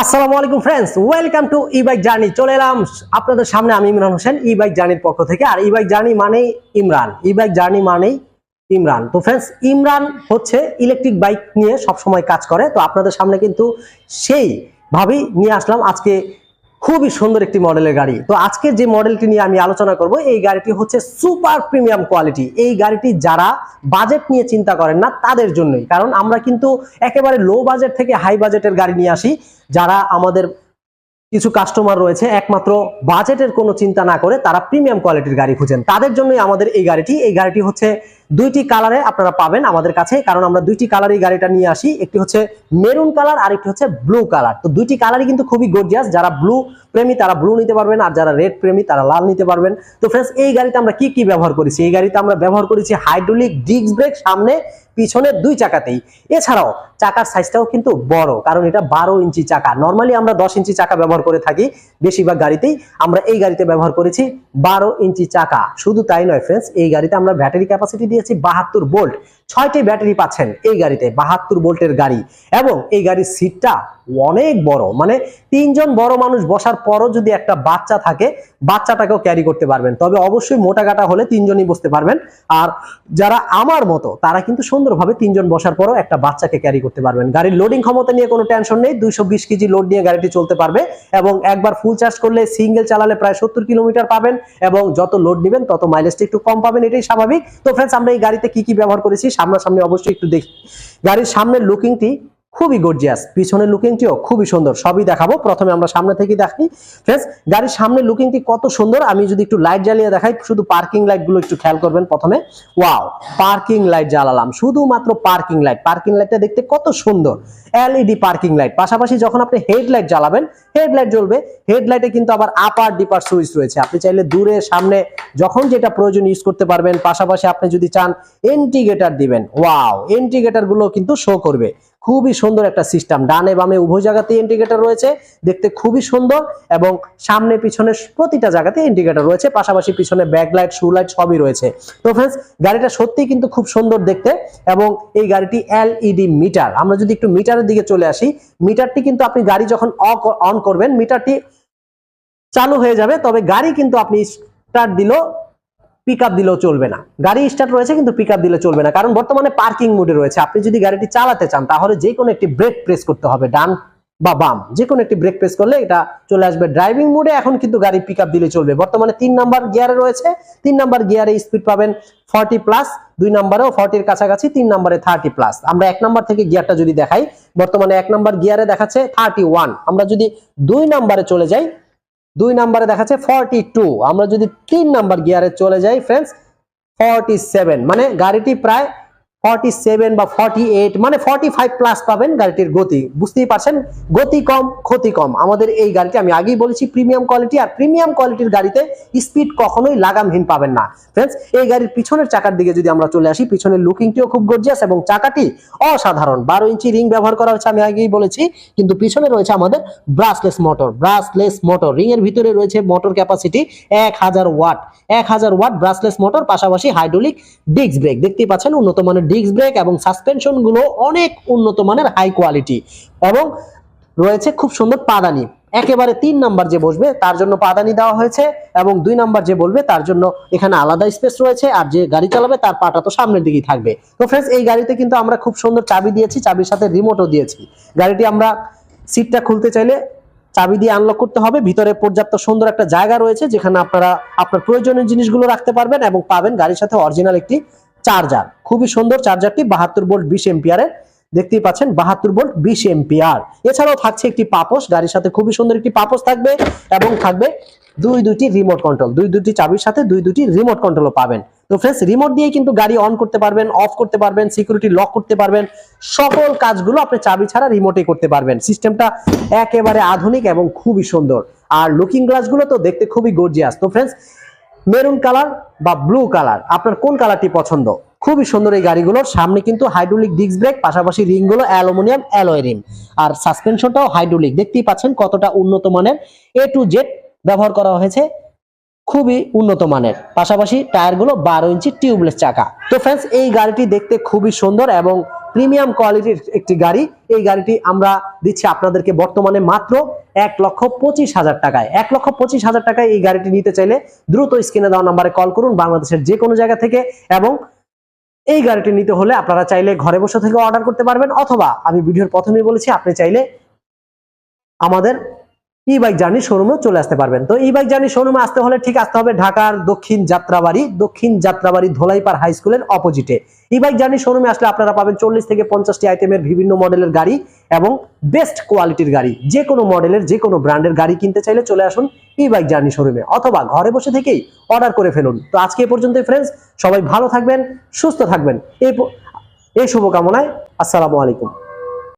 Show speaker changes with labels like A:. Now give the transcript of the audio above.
A: আসসালামু আলাইকুম friends welcome to e bike journey চলে এলাম আপনাদের সামনে আমি ইমরান হোসেন ই বাইক জার্নির পক্ষ থেকে। আর ই বাইক জার্নি মানেই ইমরান। ই বাইক জার্নি মানেই ইমরান। তো ফ্রেন্ডস ইমরান হচ্ছে ইলেকট্রিক বাইক নিয়ে সব সময় কাজ করে। তো আপনাদের সামনে কিন্তু সেই ভাবেই নিয়ে আসলাম। আজকে খুবই সুন্দর একটি মডেলের গাড়ি। তো আজকে যে মডেলটি নিয়ে আমি আলোচনা করব, এই গাড়িটি হচ্ছে সুপার প্রিমিয়াম কোয়ালিটি। এই গাড়িটি যারা বাজেট নিয়ে চিন্তা করেন না, তাদের জন্যই। কারণ আমরা কিন্তু একেবারে লো বাজেট থেকে হাই বাজেটের গাড়ি নিয়ে আসি, যারা আমাদের কিছু কাস্টমার রয়েছে, একমাত্র বাজেটের কোনো চিন্তা না করে তারা প্রিমিয়াম কোয়ালিটির গাড়ি খুঁজেন। তাদের জন্যই আমাদের এই গাড়িটি। এই গাড়িটি হচ্ছে দুইটি কালারে আপনারা পাবেন আমাদের কাছে, কারণ আমরা দুইটি কালারই গাড়িটা নিয়ে আসি। একটি হচ্ছে মেরুন কালার আর একটি হচ্ছে ব্লু কালার। তো দুইটি কালারই কিন্তু খুবই গর্জিয়াস যারা ব্লু প্রেমী তারা ব্লু নিতে পারবেন, আর যারা রেড প্রেমী তারা লাল নিতে পারবেন। তো ফ্রেন্ডস এই গাড়িতে আমরা কি কি ব্যবহার করেছি? এই গাড়িতে আমরা ব্যবহার করেছি হাইড্রোলিক ডিস্ক ব্রেক সামনে পিছনে দুই চাকাতেই। এছাড়াও চাকার সাইজটাও কিন্তু বড়, কারণ এটা বারো ইঞ্চি চাকা। নর্মালি আমরা দশ ইঞ্চি চাকা ব্যবহার করে থাকি, বেশিরভাগ গাড়িতেই আমরা এই গাড়িতে ব্যবহার করেছি বারো ইঞ্চি চাকা। শুধু তাই নয় ফ্রেন্ডস এই গাড়িতে আমরা ব্যাটারি ক্যাপাসিটি দিয়েছি বাহাত্তর ভোল্ট ছয়টি ব্যাটারি পাচ্ছেন এই গাড়িতে, বাহাত্তর ভোল্টের গাড়ি। এবং এই গাড়ির সিটটা অনেক বড় মানে তিনজন বড় মানুষ বসার পরও যদি একটা বাচ্চা থাকে, বাচ্চাটাকেও ক্যারি করতে পারবেন। তবে অবশ্যই মোটা কাটা হলে তিনজনই বসতে পারবেন। আর যারা আমার মতো, তারা কিন্তু সুন্দরভাবে তিনজন বসার পরও একটা বাচ্চাকে ক্যারি করতে পারবেন। গাড়ির লোডিং ক্ষমতা নিয়ে কোনো টেনশন নেই, দুইশো বিশ কেজি লোড নিয়ে গাড়িটি চলতে পারবে। এবং একবার ফুল চার্জ করলে সিঙ্গেল চালালে প্রায় সত্তর কিলোমিটার পাবেন। এবং যত লোড নেবেন, তত মাইলেজটা একটু কম পাবেন, এটাই স্বাভাবিক। তো ফ্রেন্ডস আমরা এই গাড়িতে কি কি ব্যবহার করেছি? সামনাসামনি অবশ্যই একটু দেখি। গাড়ির সামনের লুকিংটি খুবই গর্জিয়াস পিছনের লুকিংটিও খুবই সুন্দর। সবই দেখাবো। প্রথমে আমরা সামনে থেকে দেখি। ফ্রেন্ডস গাড়ির সামনের লুকিংটি কত সুন্দর। আমি যদি একটু লাইট জ্বালিয়ে দেখাই, শুধু পার্কিং লাইটগুলো একটু খেয়াল করবেন প্রথমে। ওয়াও পার্কিং লাইট জ্বালালাম। শুধুমাত্র পার্কিং লাইট পার্কিং লাইটটা দেখতে কত সুন্দর। এলইডি পার্কিং লাইট পাশাপাশি যখন আপনি হেডলাইট জ্বালাবেন হেডলাইট জ্বলবে। হেডলাইটে কিন্তু আবার আপার ডিপার সুইচ রয়েছে। আপনি চাইলে দূরে, সামনে যখন যেটা প্রয়োজন ইউজ করতে পারবেন। পাশাপাশি আপনি যদি চান ইন্টিগ্রেটার দিবেন। ওয়াও ইন্টিগ্রেটারগুলো কিন্তু শো করবে। খুবই সুন্দর একটা সিস্টেম। ডানে বামে উভয় জায়গাতে ইন্ডিকেটর রয়েছে, দেখতে খুবই সুন্দর এবং সামনে পিছনে প্রতিটা জায়গাতে ইন্ডিকেটর রয়েছে, পাশাপাশি পিছনে ব্যাকলাইট শু লাইট সবই রয়েছে। তো ফ্রেন্ডস গাড়িটা সত্যি কিন্তু খুব সুন্দর দেখতে এবং এই গাড়িটি এলইডি মিটার আমরা যদি একটু মিটারের দিকে চলে আসি মিটারটি কিন্তু আপনি গাড়ি যখন অন করবেন মিটারটি চালু হয়ে যাবে, তবে গাড়ি কিন্তু আপনি স্টার্ট দিলেও পিক আপ দিলেও চলবে না। গাড়ি স্টার্ট রয়েছে কিন্তু পিক আপ দিলে চলবে না। কারণ বর্তমানে পার্কিং মোডে রয়েছে। আপনি যদি গাড়িটি চালাতে চান, তাহলে যে কোনো একটি ব্রেক প্রেস করতে হবে, ডান বা বাম। যে কোনো একটি ব্রেক প্রেস করলে এটা চলে আসবে। ড্রাইভিং মোডে এখন কিন্তু গাড়ি পিক দিলে চলবে। বর্তমানে তিন নাম্বার গিয়ারে রয়েছে। তিন নাম্বার গিয়ারে স্পিড পাবেন ফর্টি প্লাস দুই নাম্বারেও ফর্টির কাছাকাছি, তিন নাম্বারে থার্টি প্লাস আমরা এক নাম্বার থেকে গিয়ারটা যদি দেখাই, বর্তমানে এক নাম্বার গিয়ারে দেখাচ্ছে থার্টি আমরা যদি দুই নাম্বারে চলে যাই দুই নাম্বারে দেখাচ্ছে ফর্টি টু আমরা যদি তিন নাম্বার গিয়ারে চলে যাই ফ্রেন্ডস ফর্টি সেভেন মানে গাড়িটি প্রায় ফর্টি সেভেন বা ফর্টি এইট মানে ফর্টি ফাইভ প্লাস পাবেন গাড়িটির গতি। বুঝতেই পারছেন? গতি কম, ক্ষতি কম। আমাদের এই গাড়িটি আমি আগেই বলেছি প্রিমিয়াম কোয়ালিটি আর প্রিমিয়াম কোয়ালিটির গাড়িতে স্পিড কখনোই লাগামহীন পাবেন না। ফ্রেন্ডস এই গাড়ির পিছনের চাকার দিকে যদি আমরা চলে আসি, পিছনের লুকিংটিও খুব গর্জিয়াস এবং চাকাটি অসাধারণ। বারো ইঞ্চি রিং ব্যবহার করা হচ্ছে আমি আগেই বলেছি, কিন্তু পিছনে রয়েছে আমাদের brushless motor brushless motor ring এর ভিতরে রয়েছে মোটর ক্যাপাসিটি এক হাজার ওয়াট। এক হাজার ওয়াট ব্রাসলেস মোটর পাশাপাশি হাইড্রোলিক ডিস্ক ব্রেক দেখতেই পাচ্ছেন, উন্নত মানের ডিস্ক ব্রেক এবং সাসপেনশনগুলো অনেক উন্নত মানের হাই কোয়ালিটি এবং রয়েছে খুব সুন্দর পাদানি। একেবারে তিন নাম্বার যে বসবে, তার জন্য পাদানি দেওয়া হয়েছে এবং দুই নাম্বার যে বলবে, তার জন্য এখানে আলাদা স্পেস রয়েছে আর যে গাড়ি চালাবে, তার পাটা তো সামনের দিকেই থাকবে। তো ফ্রেন্ডস এই গাড়িতে কিন্তু আমরা খুব সুন্দর চাবি দিয়েছি, চাবির সাথে রিমোটও দিয়েছি। গাড়িটি আমরা সিটটা খুলতে চাইলে চাবি দিয়ে আনলক করতে হবে। ভিতরে পর্যাপ্ত সুন্দর একটা জায়গা রয়েছে যেখানে আপনারা আপনার প্রয়োজনীয় জিনিসগুলো রাখতে পারবেন এবং পাবেন গাড়ির সাথে অরিজিনাল একটি চার্জার। খুবই সুন্দর চার্জারটি বাহাত্তর ভোল্ট বিশ এম্পিয়ারের দেখতেই পাচ্ছেন, বাহাত্তর ভোল্ট বিশ এম্পিয়ার। এছাড়াও থাকছে একটি পাপোশ, গাড়ির সাথে খুবই সুন্দর একটি পাপোশ থাকবে এবং থাকবে দুই দুটি রিমোট কন্ট্রোল দুই দুটি চাবির সাথে দুই দুটি রিমোট কন্ট্রোলও পাবেন। তো ফ্রেন্ডস রিমোট দিয়ে কিন্তু গাড়ি অন করতে পারবেন অফ করতে পারবেন সিকিউরিটি লক করতে পারবেন, সকল কাজগুলো আপনি চাবি ছাড়া রিমোটে করতে পারবেন। সিস্টেমটা একেবারে আধুনিক এবং খুবই সুন্দর। আর লুকিং গ্লাসগুলো তো দেখতে খুবই গর্জিয়াস তো ফ্রেন্ডস মেরুন কালার বা ব্লু কালার। আপনার কোন কালারটি পছন্দ? খুবই সুন্দর এই গাড়িগুলোর। সামনে কিন্তু হাইড্রোলিক ডিস্ক ব্রেক, পাশাপাশি রিংগুলো অ্যালুমিনিয়াম অ্যালয় রিম আর সাসপেনশনটাও হাইড্রোলিক। দেখতেই পাচ্ছেন কতটা উন্নত মানের। এ টু জেড ব্যবহার করা হয়েছে খুবই উন্নত মানের। পাশাপাশি টায়ারগুলো বারো ইঞ্চি টিউবলেস চাকা। তো ফ্রেন্ডস এই গাড়িটি দেখতে খুবই সুন্দর এবং প্রিমিয়াম কোয়ালিটির একটি গাড়ি। এই গাড়িটি আমরা দিচ্ছি আপনাদেরকে বর্তমানে মাত্র এক লক্ষ পঁচিশ হাজার টাকায়। এক লক্ষ পঁচিশ হাজার টাকায় এই গাড়িটি নিতে চাইলে দ্রুত স্ক্রিনে দেওয়া নাম্বারে কল করুন বাংলাদেশের যে কোনো জায়গা থেকে এবং এই গাড়িটি নিতে হলে আপনারা চাইলে ঘরে বসে থেকে অর্ডার করতে পারবেন অথবা আমি ভিডিওর প্রথমেই বলেছি, আপনি চাইলে আমাদের ই বাইক জার্নি শোরুমে চলে আসতে পারবেন। তো ই বাইক জার্নি শোরুমে আসতে হলে ঠিক আসতে হবে ঢাকার দক্ষিণ যাত্রাবাড়ি দক্ষিণ যাত্রাবাড়ি ধোলাইপাড় হাই স্কুলের অপোজিটে ই বাইক জার্নি শোরুমে আসলে আপনারা পাবেন চল্লিশ থেকে পঞ্চাশটি আইটেমের বিভিন্ন মডেলের গাড়ি এবং বেস্ট কোয়ালিটির গাড়ি। যে কোনো মডেলের যে কোনো ব্র্যান্ডের গাড়ি কিনতে চাইলে চলে আসুন ই বাইক জার্নি শোরুমে অথবা ঘরে বসে থেকেই অর্ডার করে ফেলুন। তো আজকে এ পর্যন্তই ফ্রেন্ডস সবাই ভালো থাকবেন, সুস্থ থাকবেন। এই এই শুভকামনায় আসসালামু আলাইকুম।